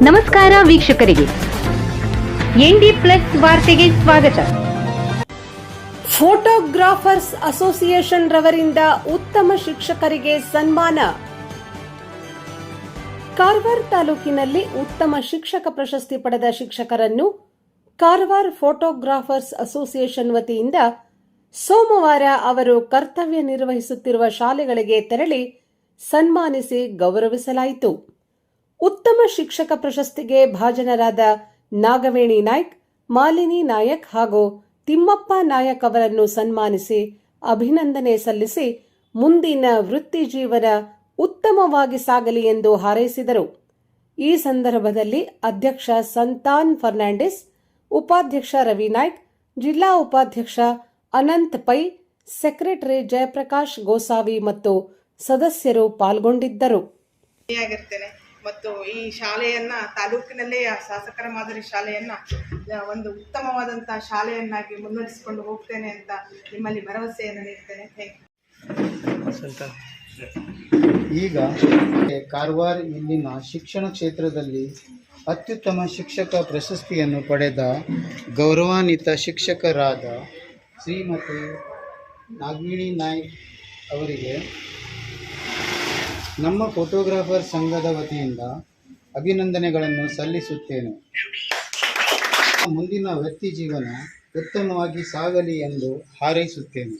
ನಮಸ್ಕಾರ ವೀಕ್ಷಕರಿಗೆ. ND plus ವಾರ್ತೆಗೆ ಸ್ವಾಗತ. ಫೋಟೋಗ್ರಾಫರ್ಸ್ ಅಸೋಸಿಯೇಷನ್ ರವರಿಂದ ಉತ್ತಮ ಶಿಕ್ಷಕರಿಗೆ ಸನ್ಮಾನ. ಕಾರವಾರ ತಾಲೂಕಿನಲ್ಲಿ ಉತ್ತಮ ಶಿಕ್ಷಕ ಪ್ರಶಸ್ತಿ ಪಡೆದ ಶಿಕ್ಷಕರನ್ನು ಕಾರವಾರ ಫೋಟೋಗ್ರಾಫರ್ಸ್ ಅಸೋಸಿಯೇಷನ್ ವತಿಯಿಂದ ಸೋಮವಾರ ಅವರು ಕರ್ತವ್ಯ ನಿರ್ವಹಿಸುತ್ತಿರುವ ಶಾಲೆಗಳಿಗೆ ತೆರಳಿ ಸನ್ಮಾನಿಸಿ ಗೌರವಿಸಲಾಯಿತು. ಉತ್ತಮ ಶಿಕ್ಷಕ ಪ್ರಶಸ್ತಿಗೆ ಭಾಜನರಾದ ನಾಗವೇಣಿ ನಾಯ್ಕ್, ಮಾಲಿನಿ ನಾಯಕ್ ಹಾಗೂ ತಿಮ್ಮಪ್ಪ ನಾಯಕ್ ಅವರನ್ನು ಸನ್ಮಾನಿಸಿ ಅಭಿನಂದನೆ ಸಲ್ಲಿಸಿ ಮುಂದಿನ ವೃತ್ತಿ ಜೀವನ ಉತ್ತಮವಾಗಿ ಸಾಗಲಿ ಎಂದು ಹಾರೈಸಿದರು. ಈ ಸಂದರ್ಭದಲ್ಲಿ ಅಧ್ಯಕ್ಷ ಸಂತಾನ್ ಫರ್ನಾಂಡಿಸ್, ಉಪಾಧ್ಯಕ್ಷ ರವಿ ನಾಯ್ಕ್, ಜಿಲ್ಲಾ ಉಪಾಧ್ಯಕ್ಷ ಅನಂತ್ ಪೈ, ಸೆಕ್ರೆಟರಿ ಜಯಪ್ರಕಾಶ್ ಗೋಸಾವಿ ಮತ್ತು ಸದಸ್ಯರು ಪಾಲ್ಗೊಂಡಿದ್ದರು. ಮತ್ತು ಈ ಶಾಲೆಯನ್ನು ತಾಲೂಕಿನಲ್ಲೇ ಆ ಶಾಸಕರ ಮಾದರಿ ಶಾಲೆಯನ್ನ ಒಂದು ಉತ್ತಮವಾದಂಥ ಶಾಲೆಯನ್ನಾಗಿ ಮುನ್ನಡೆಸಿಕೊಂಡು ಹೋಗ್ತೇನೆ ಅಂತ ನಿಮ್ಮಲ್ಲಿ ಭರವಸೆಯನ್ನು ನೀಡ್ತೇನೆ. ಥ್ಯಾಂಕ್ ಯು ಈಗ ಕಾರವಾರ ಇಲ್ಲಿನ ಶಿಕ್ಷಣ ಕ್ಷೇತ್ರದಲ್ಲಿ ಅತ್ಯುತ್ತಮ ಶಿಕ್ಷಕ ಪ್ರಶಸ್ತಿಯನ್ನು ಪಡೆದ ಗೌರವಾನ್ವಿತ ಶಿಕ್ಷಕರಾದ ಶ್ರೀಮತಿ ನಾಗವೇಣಿ ನಾಯ್ಕ್ ಅವರಿಗೆ ನಮ್ಮ ಫೋಟೋಗ್ರಾಫರ್ ಸಂಘದ ವತಿಯಿಂದ ಅಭಿನಂದನೆಗಳನ್ನು ಸಲ್ಲಿಸುತ್ತೇನೆ. ಮುಂದಿನ ವೃತ್ತಿ ಜೀವನ ಉತ್ತಮವಾಗಿ ಸಾಗಲಿ ಎಂದು ಹಾರೈಸುತ್ತೇನೆ.